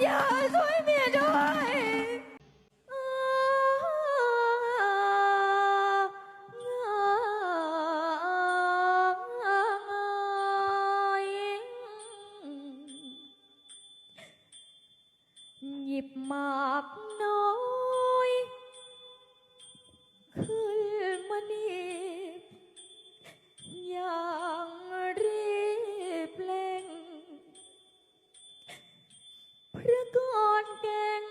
อย่าช่วยเมียด้วยหยิบหมากน้อ กรเก่ง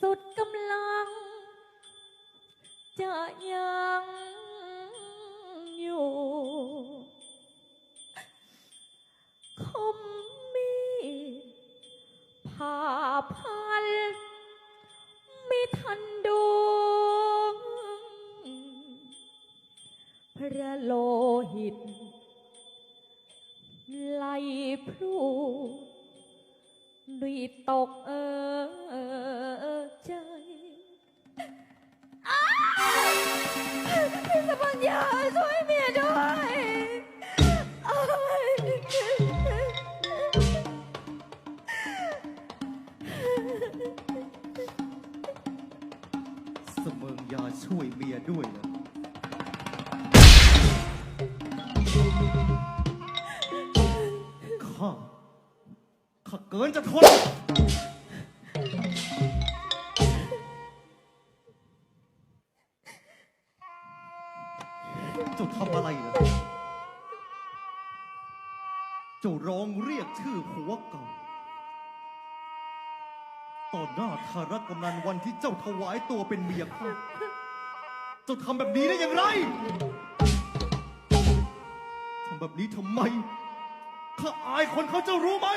สุดกำลัง จะยังอยู่ คมมีผ่าพันไม่ทันดูพระโลหิตไหลพลู ด้วยตกเออใจอ้าวพี่สปัญญาช่วยเมียด้วยอ้ายเสมิงยาช่วยเมียด้วยนะ เกินจะทน เจ้าทำอะไรนะเจ้าร้องเรียกชื่อผัวเก่า ต่อหน้าธารกำนันวันที่เจ้าถวายตัวเป็นเมียข้าเจ้าทำแบบนี้ได้อย่างไร ทำแบบนี้ทำไม ข้าอายคนเขาเจ้ารู้ไหม